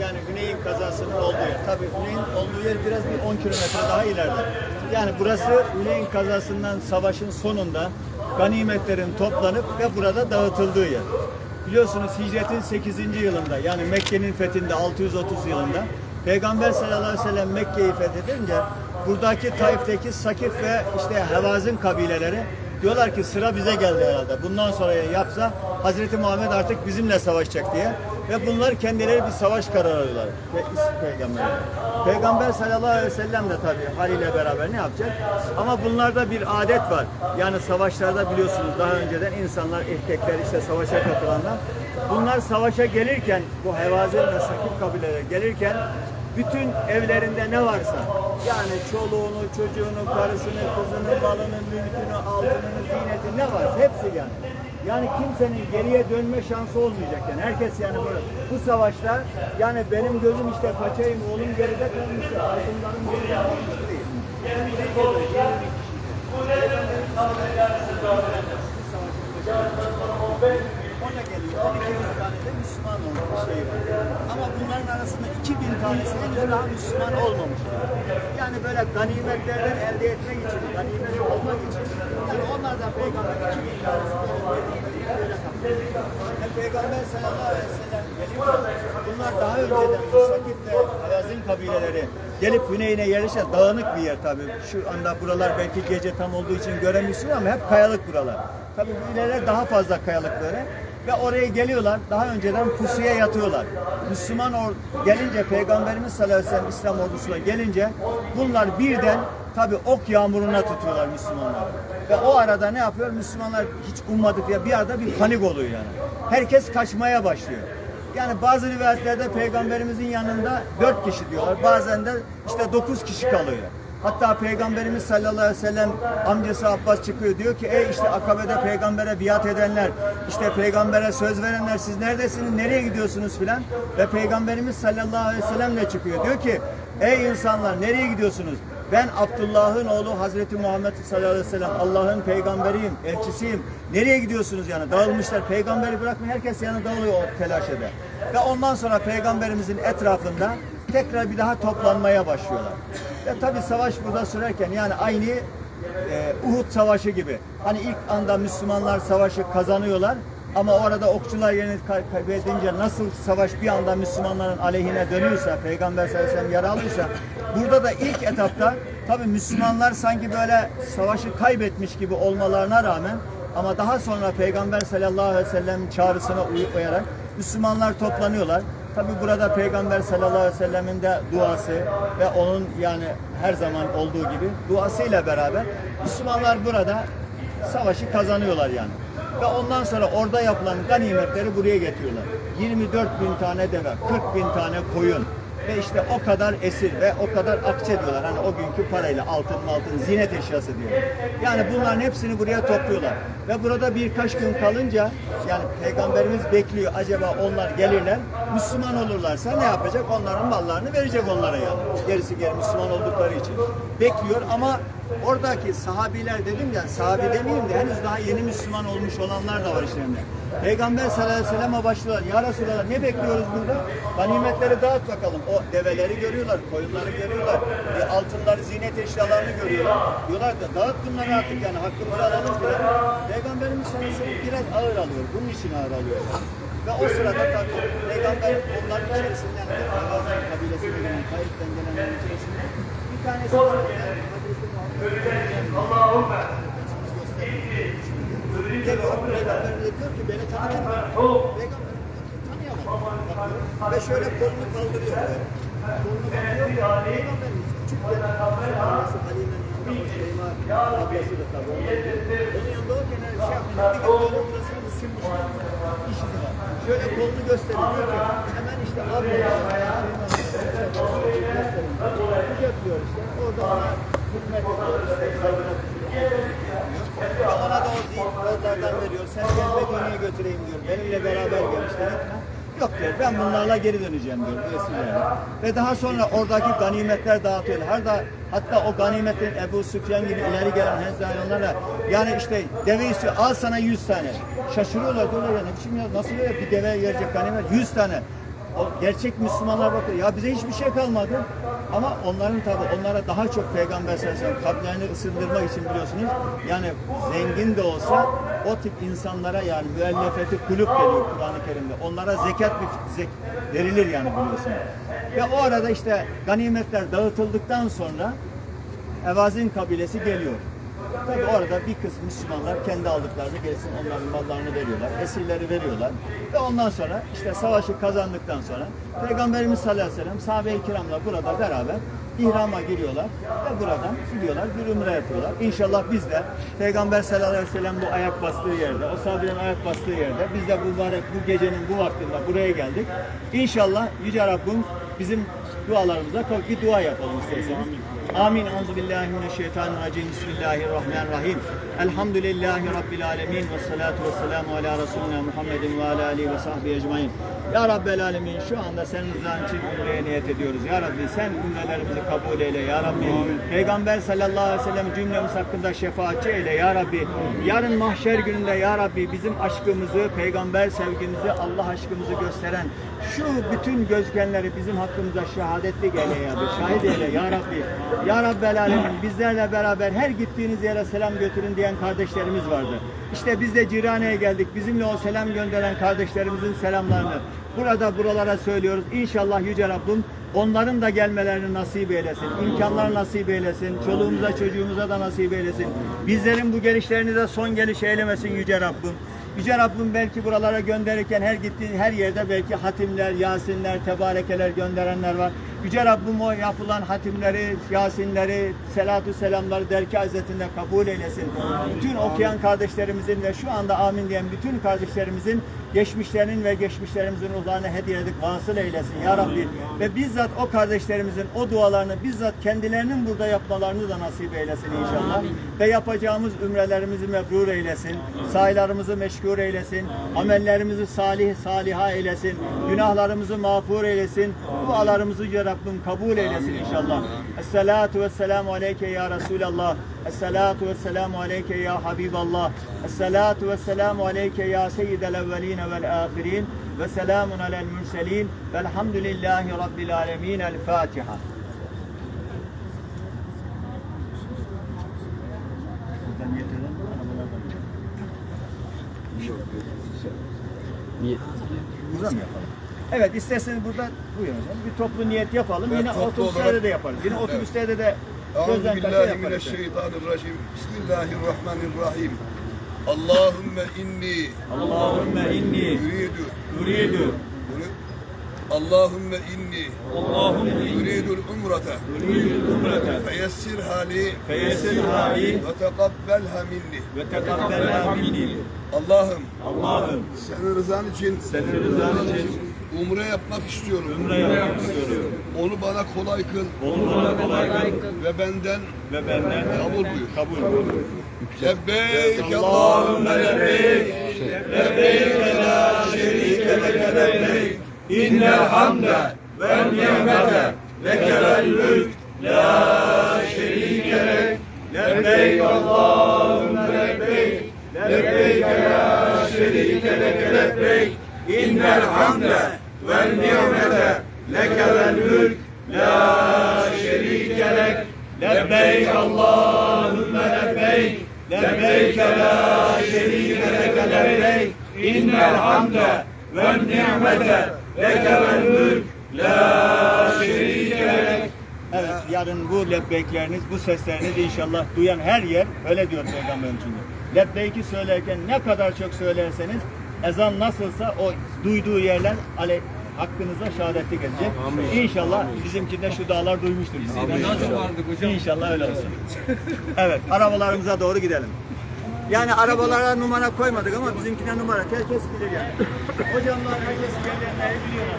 Yani Güney'in kazasının olduğu yer. Tabii Güney'in olduğu yer biraz bir 10 kilometre daha ileride. Yani burası Güney'in kazasından savaşın sonunda ganimetlerin toplanıp ve burada dağıtıldığı yer. Biliyorsunuz hicretin 8. yılında yani Mekke'nin fethinde 630 yılında Peygamber sallallahu aleyhi ve sellem Mekke'yi fethedince buradaki Taif'teki Sakif ve işte Hevazin kabileleri diyorlar ki sıra bize geldi herhalde. Bundan sonra yapsa Hazreti Muhammed artık bizimle savaşacak diye. Ve bunlar kendileri bir savaş kararı alıyorlar. İs- Peygamber. Peygamber sallallahu aleyhi ve sellem de tabii haliyle beraber ne yapacak? Ama bunlarda bir adet var. Yani savaşlarda biliyorsunuz daha önceden insanlar, erkekler işte savaşa katılanlar. Bunlar savaşa gelirken bu Hevazin ve Sakif kabileleri gelirken bütün evlerinde ne varsa yani çoluğunu, çocuğunu, karısını, kızını, malını, mülkünü, altınını, ziyneti ne varsa hepsi yani. Yani kimsenin geriye dönme şansı olmayacak yani. Herkes yani böyle bu savaşta yani benim gözüm işte kaçayım, oğlum geride kalmış, altınlarım geride kalmış değil. Yani bir de böyle yirmi kişi. Ona geliyor. 12 bin tane de Müslüman olmuş şey var. Ama bunların arasında 2000 tanesi henüz daha Müslüman olmamış. Yani böyle ganimetlerden elde etmek için, ganimet olmak için yani onlardan peygamber 2000 tanesi böyle. Yani peygamber sallallahu aleyhi ve sellem. Bunlar daha önceden Musakit ve Hayazin kabileleri gelip güneyine yerleşen dağınık bir yer tabii. Şu anda buralar belki gece tam olduğu için göremiyorsunuz ama hep kayalık buralar. Tabii bu ilerler daha fazla kayalık böyle. Ve oraya geliyorlar, daha önceden pusuya yatıyorlar. Müslüman or gelince, Peygamberimiz sallallahu aleyhi ve sellem İslam ordusuna gelince bunlar birden tabi ok yağmuruna tutuyorlar Müslümanlar. Ve o arada ne yapıyor? Müslümanlar hiç ummadık ya bir arada bir panik oluyor yani. Herkes kaçmaya başlıyor. Yani bazı rivayetlerde peygamberimizin yanında dört kişi diyorlar. Bazen de işte dokuz kişi kalıyor. Hatta Peygamberimiz sallallahu aleyhi ve sellem amcası Abbas çıkıyor diyor ki ey işte akabede peygambere biat edenler işte peygambere söz verenler siz neredesiniz nereye gidiyorsunuz filan ve Peygamberimiz sallallahu aleyhi ve sellem de çıkıyor diyor ki ey insanlar nereye gidiyorsunuz ben Abdullah'ın oğlu Hazreti Muhammed sallallahu aleyhi ve sellem Allah'ın peygamberiyim, elçisiyim. Nereye gidiyorsunuz yani? Dağılmışlar. Peygamberi bırakmayın. Herkes yanı dağılıyor o telaş eder. Ve ondan sonra peygamberimizin etrafında tekrar bir daha toplanmaya başlıyorlar. Ve tabi savaş burada sürerken yani aynı e, Uhud savaşı gibi. Hani ilk anda Müslümanlar savaşı kazanıyorlar. Ama orada okçular yerini kay- kaybedince nasıl savaş bir anda Müslümanların aleyhine dönüyorsa, Peygamber sallallahu aleyhi ve sellem yaralıysa, burada da ilk etapta tabi Müslümanlar sanki böyle savaşı kaybetmiş gibi olmalarına rağmen ama daha sonra Peygamber sallallahu aleyhi ve sellem çağrısına uyarak Müslümanlar toplanıyorlar. Tabi burada Peygamber sallallahu aleyhi ve sellemin de duası ve onun yani her zaman olduğu gibi duasıyla beraber Müslümanlar burada savaşı kazanıyorlar yani. Ve ondan sonra orada yapılan ganimetleri buraya getiriyorlar. 24 bin tane deve, 40 bin tane koyun ve işte o kadar esir ve o kadar akçe diyorlar. Hani o günkü parayla altın altın zinet eşyası diyor. Yani bunların hepsini buraya topluyorlar. Ve burada birkaç gün kalınca yani peygamberimiz bekliyor acaba onlar gelirler Müslüman olurlarsa ne yapacak? Onların mallarını verecek onlara yani. Gerisi geri Müslüman oldukları için. Bekliyor ama oradaki sahabiler dedim ya sahabi demeyeyim de henüz daha yeni Müslüman olmuş olanlar da var işlerinde. Peygamber sallallahu aleyhi ve sellem'e başlıyorlar. Ya Resulallah ne bekliyoruz burada? Ganimetleri dağıt bakalım. O develeri görüyorlar, koyunları görüyorlar. E, altınları, ziynet eşyalarını görüyorlar. Diyorlar da dağıt bunları artık yani hakkımızı alalım diye. Peygamberimiz sallallahu aleyhi ve sellem biraz ağır alıyor. Bunun için ağır alıyor. Ve o sırada tabii Peygamber onların içerisinden de Peygamber kabilesine gelen, Taif'ten gelenlerin içerisinde bir tanesi var. Yani Hazreti Muhammed Allahümme Geliyor, Peygamber de diyor ki beni tanıdın mı? Peygamber diyor ki tanıyamadım. Ve şöyle kolunu kaldırıyor. Kolunu kaldırıyor. Peygamberimiz küçükken annesi Halime'nin yanında Süleyman ablası da tabii onun yanında. O gene şey yapıyor. Bir gün böyle burasını ısınmış. İş izi var. Şöyle kolunu gösteriyor diyor ki hemen işte abla Kucaklıyor işte. Orada ona hükmet ediyor. İşte saygına ona da o zihinlerden veriyor. Sen gel Medine'ye götüreyim diyor. Benimle beraber gel işte. Yok diyor ben bunlarla geri döneceğim diyor bu esirlerle. Ve daha sonra oradaki ganimetler dağıtıyorlar. Her da hatta o ganimetin Ebu Süfyan gibi ileri gelen henzayonlara yani işte deve istiyor al sana 100 tane. Şaşırıyorlar diyorlar ya ne biçim ya nasıl öyle bir deve verecek ganimet 100 tane. O gerçek Müslümanlar bakıyor. Ya bize hiçbir şey kalmadı. Ama onların tabi onlara daha çok peygamber sallallahu aleyhi kalplerini ısındırmak için biliyorsunuz. Yani zengin de olsa o tip insanlara yani müellefeti kulüp geliyor Kur'an-ı Kerim'de. Onlara zekat bir zek verilir yani biliyorsunuz. Ve o arada işte ganimetler dağıtıldıktan sonra Evazin kabilesi geliyor. Tabi orada bir kısım Müslümanlar kendi aldıklarını gelsin onların mallarını veriyorlar, esirleri veriyorlar. Ve ondan sonra işte savaşı kazandıktan sonra Peygamberimiz sallallahu aleyhi ve sellem sahabe-i kiramla burada beraber ihrama giriyorlar ve buradan gidiyorlar, bir umre yapıyorlar. İnşallah biz de Peygamber sallallahu aleyhi ve sellem bu ayak bastığı yerde, o sahabenin ayak bastığı yerde biz de bu mübarek bu gecenin bu vaktinde buraya geldik. İnşallah Yüce Rabbim bizim dualarımıza bir dua yapalım isterseniz. Amin. Euzu billahi mineşşeytanirracim. Bismillahirrahmanirrahim. Elhamdülillahi rabbil alamin ve salatu vesselamu ala resulina Muhammedin ve ala alihi ve sahbihi ecmaîn. Ya Rabbel alemin şu anda senin rızan için umreye niyet ediyoruz. Ya Rabbi sen umrelerimizi kabul eyle ya Rabbi. Peygamber sallallahu aleyhi ve sellem cümlemiz hakkında şefaatçi eyle ya Rabbi. Yarın mahşer gününde ya Rabbi bizim aşkımızı, peygamber sevgimizi, Allah aşkımızı gösteren şu bütün gözkenleri bizim hakkımızda şehadetlik eyle ya Rabbi. Şahit eyle ya Rabbi. Ya Rabbel alemin bizlerle beraber her gittiğiniz yere selam götürün diyen kardeşlerimiz vardı. İşte biz de Cirane'ye geldik. Bizimle o selam gönderen kardeşlerimizin selamlarını burada buralara söylüyoruz. İnşallah Yüce Rabbim onların da gelmelerini nasip eylesin. İmkanlar nasip eylesin. Çoluğumuza çocuğumuza da nasip eylesin. Bizlerin bu gelişlerini de son geliş eylemesin Yüce Rabbim. Yüce Rabbim belki buralara gönderirken her gittiğin her yerde belki hatimler, yasinler, tebarekeler gönderenler var. Yüce Rabbim o yapılan hatimleri, yasinleri, selatü selamları derki hazretinde kabul eylesin. Bütün okuyan kardeşlerimizin ve şu anda amin diyen bütün kardeşlerimizin geçmişlerinin ve geçmişlerimizin ruhlarını hediye edip vasıl eylesin ya Rabbi. Ve bizzat o kardeşlerimizin o dualarını bizzat kendilerinin burada yapmalarını da nasip eylesin inşallah. Ve yapacağımız ümrelerimizi mebrur eylesin. Sayılarımızı meşgul eylesin. Amellerimizi salih saliha eylesin. Günahlarımızı mağfur eylesin. Dualarımızı Yüce Rabbim kabul eylesin inşallah. Esselatu vesselamu aleyke ya Resulallah. Esselatu vesselamu aleyke ya Habiballah. Esselatu vesselamu aleyke ya Seyyidel evveline vel ahirin. Ve selamun alel mürselin. Velhamdülillahi Rabbil alemin. El Fatiha. Buradan mı yapalım? Evet isterseniz burada buyurun hocam. Bir toplu niyet yapalım. Evet, Yine toplu otobüslerde olarak- de yaparız. Yine Evet. otobüslerde de gözden kaça yaparız. Euzubillahimineşşeytanirracim. Bismillahirrahmanirrahim. Allahümme inni Allahümme inni yuridu yuridu Allahümme inni Allahümme inni yuridul umrata yuridu umrete feyessir hali feyesir hali ve tekabbelha minni. ve tekabbelha minni. Allah'ım Allah'ım senin rızan için senin rızan için umre yapmak istiyorum. umre yapmak istiyorum. Onu bana kolay kıl. Onu bana kolay kıl. Ve benden ve benden kabul buyur. kabul buyur. Lebbeyk Allahümme lebbeyk. Lebbeyk la şerike leke lebbeyk. İnnel hamde ve nimete lekel mülk la şerike lek. Lebbeyk Allahümme lebbeyk. Lebbeyk la şerike leke lebbeyk. İnnel hamde ve nimete lekel mülk la şerike lek. Lebbeyk Allahümme lebbeyk lebbeyk la şerike leke lebbeyk. İnnel hamde ve nimete lekel mülk la Evet, yarın bu lebbekleriniz, bu sesleriniz inşallah duyan her yer, öyle diyor Peygamberimiz. Lebbeyki söylerken ne kadar çok söylerseniz, ezan nasılsa o duyduğu yerler ale, hakkınıza şehadetlik edecek. İnşallah bizimkinde şu dağlar duymuştur. bizi. İnşallah öyle olsun. evet, arabalarımıza doğru gidelim. Yani arabalara numara koymadık ama bizimkine numara. Herkes bilir yani. Hocamlar herkes yerlerini biliyorlar.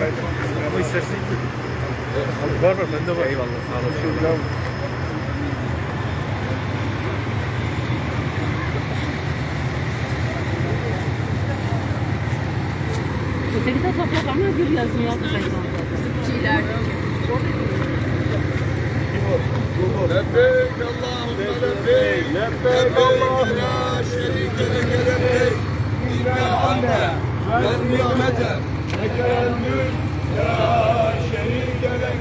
kaydı. Ama istersen evet, Var var bende var. Eyvallah sağ olasın. Öteki de toprak ama gül yazmıyor. Zıpçılar. Lebbeyk Allahümme lebbeyk. Lebbeyk Allahümme la şerike leke lebbeyk. İnne hamde ve nimete. Mülk la şerike lek.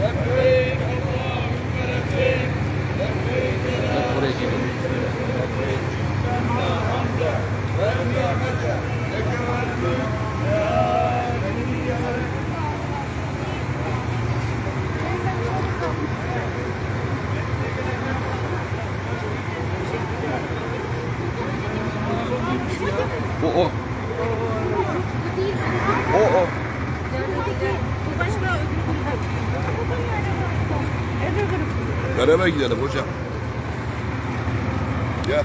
Lebbeyk Allahümme lebbeyk. Lebbeyk la innel hamde ve nimete. Lekel mülk la şerike lek. O o. O o. Beraber gidelim hocam. Gel.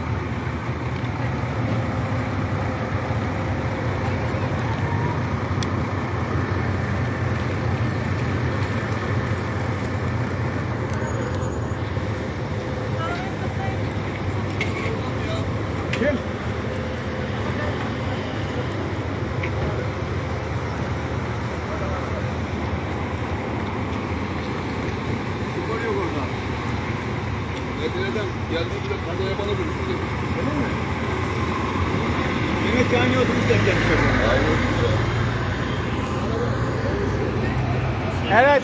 Mehmet otobüs denk gelmiş. Aynen. Evet.